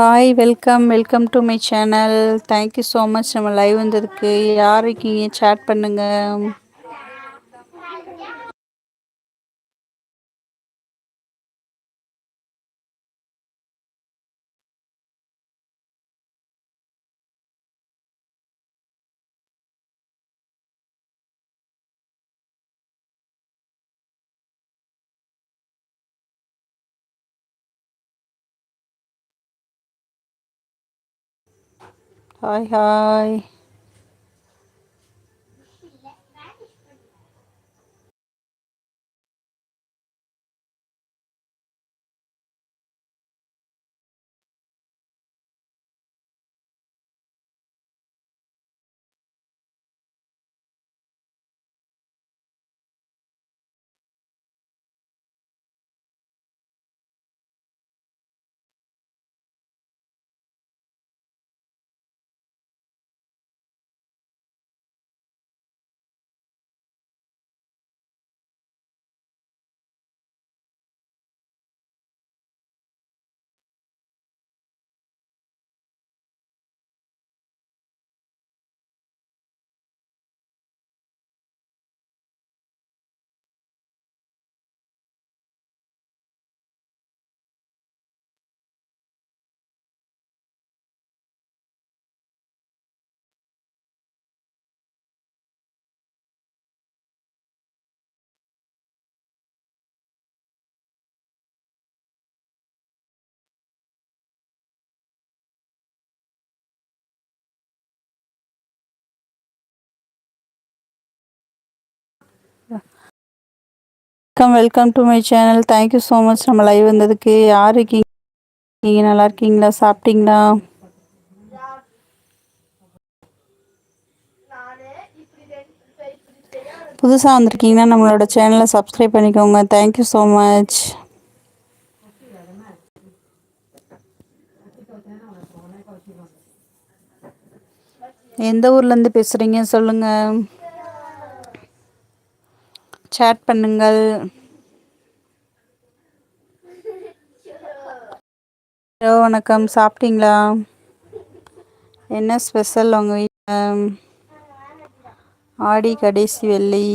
Hi welcome welcome to my channel thank you so much நம்ம live வந்ததுக்கு யார் இருக்கீங்க? சேட் பண்ணுங்க. ஹாய் ஹாய் வணக்கம். Welcome to my channel thank you so much நம்ம live வந்ததுக்கு யார் இருக்கீங்க? நீங்கள் நல்லா இருக்கீங்களா? சாப்பிட்டீங்களா? புதுசாக வந்திருக்கீங்கன்னா நம்மளோட சேனலை சப்ஸ்கிரைப் பண்ணிக்கோங்க. தேங்க்யூ ஸோ மச் எந்த ஊர்லேருந்து பேசுகிறீங்க சொல்லுங்கள் சேட் பண்ணுங்கள். ஹலோ வணக்கம். சாப்பிட்டீங்களா? என்ன ஸ்பெஷல் உங்கள் வீட்டில் ஆடி கடைசி வெள்ளி.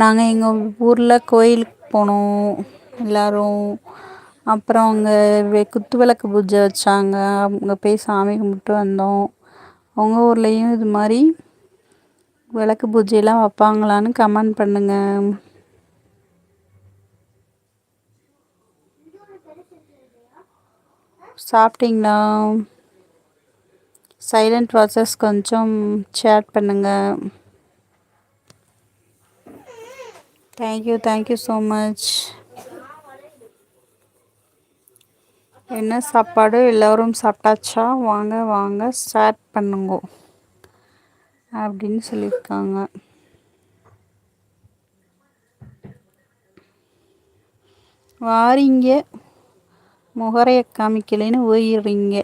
நாங்கள் எங்கள் ஊரில் கோயிலுக்கு போனோம் எல்லோரும். அப்புறம் அங்கே குத்து விளக்கு பூஜை வச்சாங்க. அங்கே போய் சாமி கும்பிட்டு வந்தோம். உங்கள் ஊர்லேயும் இது மாதிரி விளக்கு பூஜையெல்லாம் வைப்பாங்களான்னு கமெண்ட் பண்ணுங்கள் சாப்பிட்டீங்களா? சைலண்ட் வாட்சஸ் கொஞ்சம் சேட் பண்ணுங்கள் thank you thank you so much என்ன சாப்பாடு? எல்லோரும் சாப்பிட்டாச்சா? வாங்க வாங்க ஸ்டார்ட் பண்ணுங்க. அப்படின்னு சொல்லியிருக்காங்க. வாரிங்க முகரையை காமிக்கலைன்னு ஓயிடுறீங்க.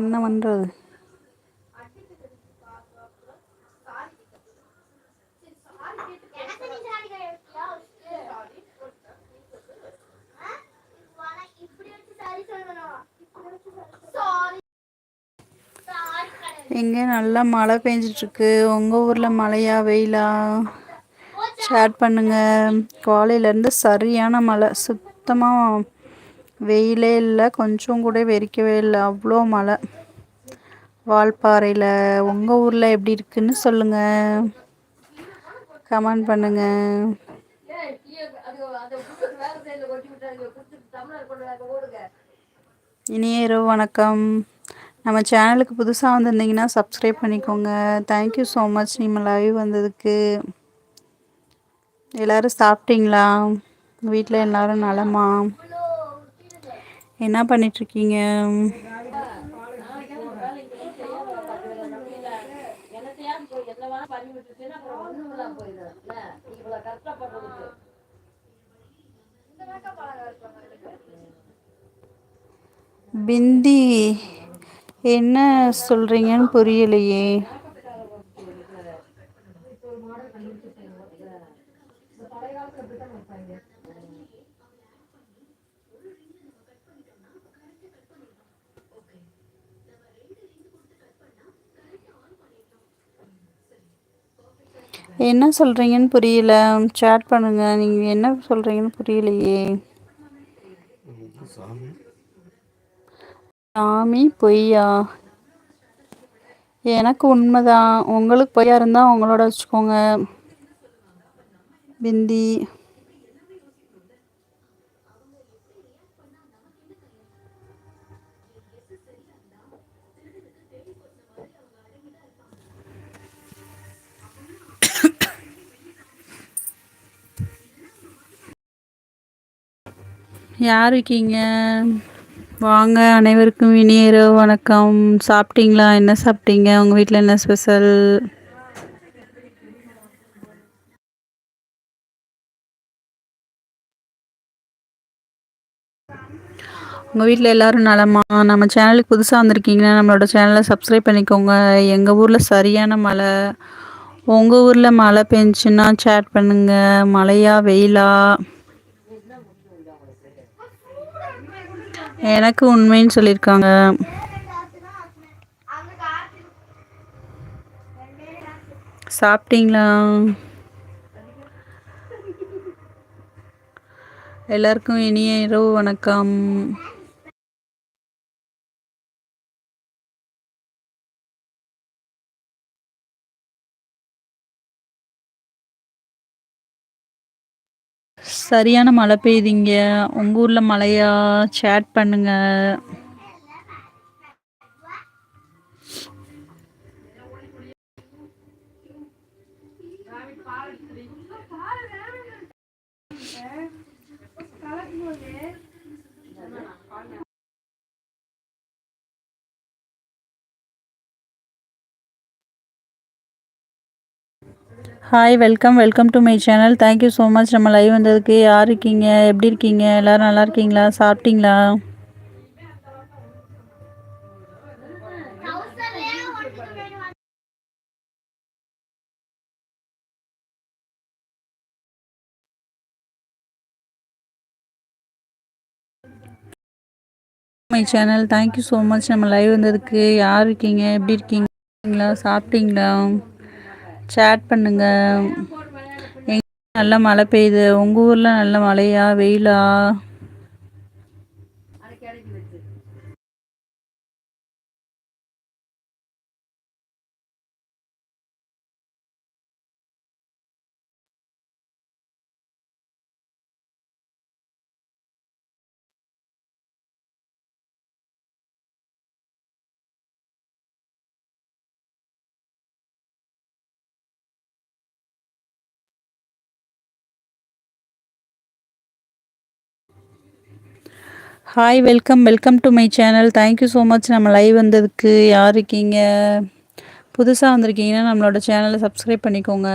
என்ன பண்ணுறது இங்கே நல்லா மழை பெஞ்சிட்ருக்கு. உங்கள் ஊரில் மழையா வெயிலா? ஷேர் பண்ணுங்கள் காலையிலேருந்து சரியான மழை. சுத்தமாக வெயிலே இல்லை. கொஞ்சம் கூட வெறிக்கவே இல்லை. அவ்வளோ மழை. வால்பாறையில். உங்கள் ஊரில் எப்படி இருக்குன்னு சொல்லுங்கள் கமெண்ட் பண்ணுங்கள் இனிய இரவு வணக்கம். நம்ம சேனலுக்கு புதுசாக வந்திருந்தீங்கன்னா சப்ஸ்கிரைப் பண்ணிக்கோங்க. தேங்க்யூ ஸோ மச் நீங்கள் லைவ் வந்ததுக்கு. எல்லோரும் சாப்பிட்டீங்களா? வீட்டில் எல்லோரும் நலமா? என்ன பிந்தி என்ன சொல்றீங்கன்னு புரியலையே. என்ன சொல்கிறீங்கன்னு புரியல. சேட் பண்ணுங்கள் நீங்கள் என்ன சொல்கிறீங்கன்னு புரியலையே. சாமி பொய்யா? எனக்கு உண்மைதான். உங்களுக்கு பொய்யா இருந்தால் உங்களோட வச்சுக்கோங்க. பிந்தி. யார் இருக்கீங்க? வாங்க அனைவருக்கும் இனிய இரவு வணக்கம். சாப்பிட்டீங்களா? என்ன சாப்பிட்டீங்க? உங்கள் வீட்டில் என்ன ஸ்பெஷல்? உங்கள் வீட்டில் எல்லோரும் நலமா? நம்ம சேனலுக்கு புதுசாக வந்திருக்கீங்கன்னா நம்மளோட சேனலை சப்ஸ்கிரைப் பண்ணிக்கோங்க. எங்கள் ஊரில் சரியான மழை. உங்கள் ஊரில் மழை பெஞ்சுன்னா சேட் பண்ணுங்கள் மழையா? வெயிலா? எனக்கு உண்மைன்னு சொல்லியிருக்காங்க. சாப்பிட்டீங்களா? எல்லாருக்கும் இனிய இரவு வணக்கம். சரியான மழை பெய்யுதுங்க உங்கள் ஊரில் மழையா? சேட் பண்ணுங்க. Hi welcome welcome to my channel thank you so much நம்ம லைவ் வந்ததுக்கு யார் இருக்கீங்க? எப்படி இருக்கீங்க? எல்லோரும் நல்லா இருக்கீங்களா? சாப்பிட்டீங்களா? My channel thank you so much நம்ம லைவ் வந்ததுக்கு யார் இருக்கீங்க? எப்படி இருக்கீங்களா சாப்பிட்டீங்களா? சேட் பண்ணுங்கள் எங்க நல்ல மழை பெய்யுது? உங்கள் ஊரில் நல்ல மழையா? வெயிலா? Hi welcome welcome to my channel thank you so much நம்ம லைவ் வந்ததுக்கு யார் இருக்கீங்க? புதுசாக வந்திருக்கீங்கன்னா நம்மளோட சேனலை சப்ஸ்கிரைப் பண்ணிக்கோங்க.